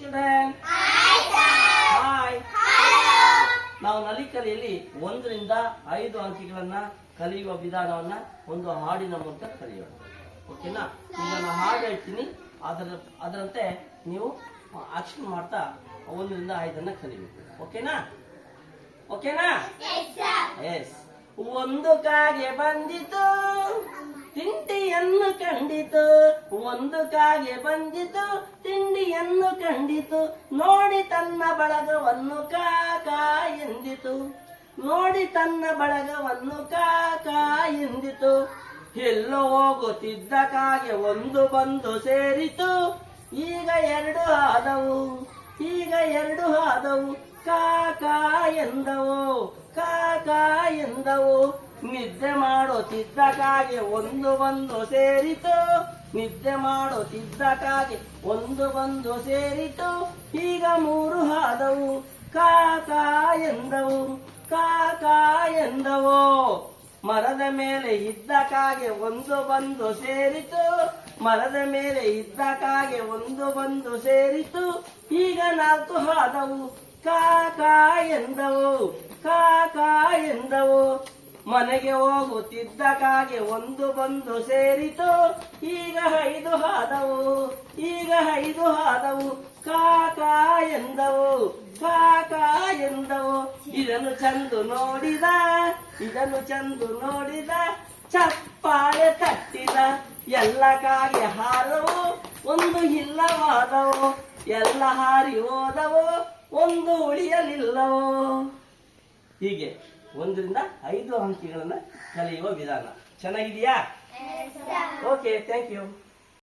Children hi ನಾವು ನಲಿಕಲಿಯಲ್ಲಿ ಒಂದರಿಂದ ಐದು ಅಂಕಿಗಳನ್ನ ಕಲಿಯುವ ವಿಧಾನವನ್ನ ಒಂದು ಹಾಡಿನ ಮೂಲಕ ಕಲಿಯೋಣ. ಓಕೆನಾ ನಾನು ಹಾಡು ಹೇಳ್ತೀನಿ. ಅದರ ಅದರಂತೆ ನೀವು ಆಕ್ಷನ್ ಮಾಡ್ತಾ ಒಂದರಿಂದ ಐದನ್ನ ಕಲಿಬೇಕು. ಓಕೆನಾ ಓಕೆನಾ ಎಸ್ ಒಂದು ಕಾಗೆ ಬಂದಿತು. ತಿಂಡಿಯನ್ನು ಕಂಡಿತು. ಒಂದು ಕಾಗೆ ಬಂದಿತು. ತಿಂಡಿಯನ್ನು ಕಂಡಿತು. ನೋಡಿ ತನ್ನ ಬಳಗವನ್ನು ಕಾಕ ಎಂದಿತು. ನೋಡಿ ತನ್ನ ಬಳಗವನ್ನು ಕಾಕ ಎಂದಿತು. ಎಲ್ಲೋ ಹೋಗುತ್ತಿದ್ದ ಕಾಗೆ ಒಂದು ಬಂದು ಸೇರಿತು. ಈಗ ಎರಡು ಆದವು. ಈಗ ಎರಡು ಆದವು. ಕಾಕ ಎಂದವು. ಕಾಕ ಎಂದವು. ನಿದ್ದೆ ಮಾಡೋ ಕಾಗೆ ಒಂದು ಬಂದು ಸೇರಿತು. ನಿದ್ದೆ ಮಾಡೋ ಕಾಗೆ ಒಂದು ಬಂದು ಸೇರಿತು. ಈಗ ಮೂರು ಆದವು ಕಾಕಾ ಎಂದವು. ಕಾಕಾ ಎಂದವು. ಮರದ ಮೇಲೆ ಇದ್ದ ಕಾಗೆ ಒಂದು ಬಂದು ಸೇರಿತು. ಮರದ ಮೇಲೆ ಇದ್ದ ಕಾಗೆ ಒಂದು ಬಂದು ಸೇರಿತು. ಈಗ ನಾಲ್ಕು ಆದವು ಕಾಕಾ ಎಂದವು. ಕಾಕಾ ಎಂದವು. ಮನೆಗೆ ಹೋಗುತ್ತಿದ್ದ ಕಾಗೆ ಒಂದು ಬಂದು ಸೇರಿತು. ಈಗ ಐದು ಹಾದವು, ಈಗ ಐದು ಹಾದವು. ಕಾಕಾ ಎಂದವು ಕಾಕಾ ಎಂದವು. ಇದನ್ನು ಚಂದು ನೋಡಿದ, ಇದನ್ನು ಚಂದು ನೋಡಿದ, ಚಪ್ಪಾಳೆ ತಟ್ಟಿದ. ಎಲ್ಲ ಕಾಗೆ ಹಾರವು, ಒಂದು ಇಲ್ಲವಾದವು. ಎಲ್ಲ ಹಾರಿ ಹೋದವು, ಒಂದು ಉಳಿಯಲಿಲ್ಲವೋ. ಹೀಗೆ. ಒಂದರಿಂದ ಐದು ಅಂಕಿಗಳನ್ನು ಕಲಿಯುವ ವಿಧಾನ. ಚೆನ್ನಾಗಿದೆಯಾ? Okay thank you